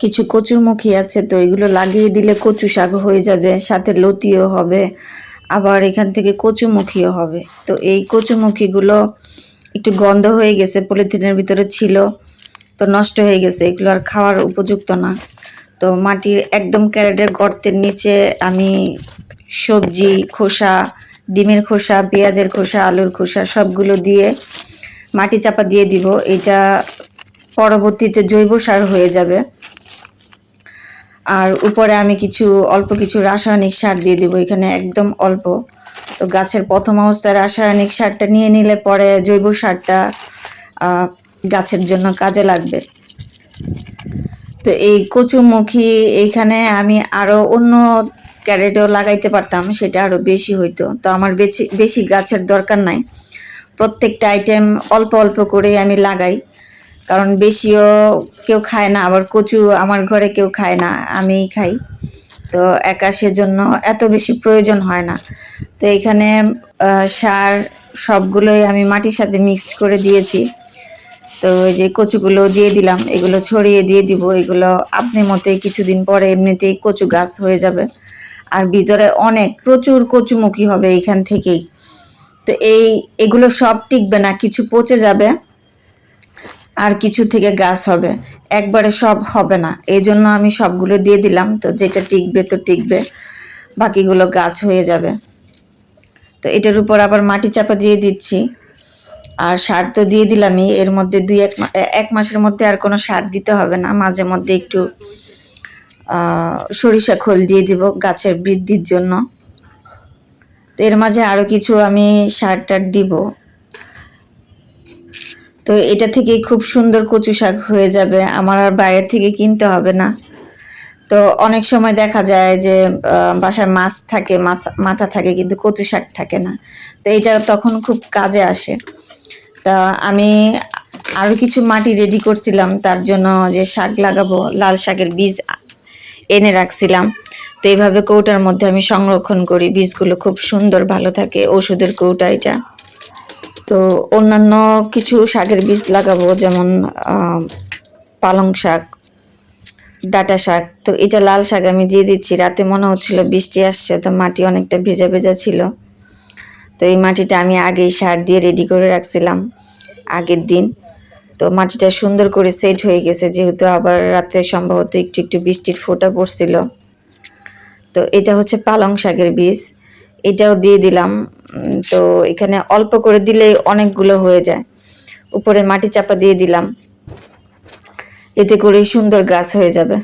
কিছু কচুরমুখী আছে, তো এগুলো লাগিয়ে দিলে কচু শাক হয়ে যাবে, সাথে লতিও হবে, আবার এখান থেকে কচুমুখীও হবে। তো এই কচুমুখীগুলো একটু গন্ধ হয়ে গেছে, পলিথিনের ভিতরে ছিল, তো নষ্ট হয়ে গেছে, এগুলো আর খাওয়ার উপযুক্ত না। তো মাটির একদম ক্যারেটের গর্তের নিচে আমি সবজি, খোসা, ডিমের খোসা, পেঁয়াজের খোসা, আলুর খোসা সবগুলো দিয়ে মাটি চাপা দিয়ে দিব। এটা পরবর্তীতে জৈব সার হয়ে যাবে। আর উপরে আমি কিছু, অল্প কিছু রাসায়নিক সার দিয়ে দিব, এখানে একদম অল্প। তো গাছের প্রথম অবস্থায় রাসায়নিক সারটা নিয়ে নিলে পরে জৈব সারটা গাছের জন্য কাজে লাগবে। তো এই কচুমুখী এইখানে আমি আরও অন্য ক্যারেটেও লাগাইতে পারতাম, সেটা আরও বেশি হইতো। তো আমার বেশি বেশি গাছের দরকার নাই। প্রত্যেকটা আইটেম অল্প অল্প করে আমি লাগাই। কারণ বেশিও কেউ খায় না, আবার কচু আমার ঘরে কেউ খায় না, আমিই খাই। তো একা সেজন্য এত বেশি প্রয়োজন হয় না। তো এখানে সার সবগুলোই আমি মাটির সাথে মিক্সড করে দিয়েছি। তো এই যে কচুগুলো দিয়ে দিলাম, এগুলো ছড়িয়ে দিয়ে দিব, এগুলো আপনি মতে কিছুদিন পরে এমনিতেই কচু গাছ হয়ে যাবে। আর ভিতরে অনেক, প্রচুর কচুমুখী হবে এইখান থেকেই। তো এই, এগুলো সব টিকবে না, কিছু পচে যাবে। আর কিছু থেকে গাছ হবে। একবারে সব হবে না। এই জন্য আমি সবগুলো দিয়ে দিলাম। তো যেটা টিকবে, তো টিকবে। বাকিগুলো গাছ হয়ে যাবে। তো এটার উপর আবার মাটি চাপা দিয়ে দিচ্ছি। আর সার তো দিয়ে দিলামই। এর মধ্যে দুই, এক এক মাসের মধ্যে আর কোনো সার দিতে হবে না। মাঝে মধ্যে একটু সরিষা খোল দিয়ে দিব গাছের বৃদ্ধির জন্য। তো এর মাঝে আরও কিছু আমি সার টার দিব। তো এটা থেকে খুব সুন্দর কচু শাক হয়ে যাবে। আমার আর বাইরে থেকে কিনতে হবে না। তো অনেক সময় দেখা যায় যে বাসায় মাছ থাকে মাথা থাকে, কিন্তু কচু শাক থাকে না। তো এটা তখন খুব কাজে আসে। তা আমি আরও কিছু মাটি রেডি করছিলাম, তার জন্য যে শাক লাগাবো, লাল শাকের বীজ এনে রাখছিলাম। তো এইভাবে কৌটার মধ্যে আমি সংরক্ষণ করি। বীজগুলো খুব সুন্দর ভালো থাকে, ওষুধের কৌটা এটা। তো অন্যান্য কিছু শাকের বীজ লাগাবো, যেমন পালং শাক, ডাটা শাক। তো এটা লাল শাক আমি দিয়ে দিচ্ছি। রাতে মনে হচ্ছিল বৃষ্টি আসছে, তো মাটি অনেকটা ভেজা ভেজা ছিল। তো এই মাটিটা আমি আগেই সার দিয়ে রেডি করে রাখছিলাম আগের দিন। তো মাটিটা সুন্দর করে সেট হয়ে গেছে, যেহেতু আবার রাতে সম্ভবত একটু একটু বৃষ্টির ফোঁটা পড়ছিল। তো এটা হচ্ছে পালং শাকের বীজ। এটাও দিয়ে দিলাম। তো এখানে অল্প করে দিলে অনেকগুলো হয়ে যায়। উপরে মাটি চাপা দিয়ে দিলাম। এতে করে সুন্দর গাছ হয়ে যাবে।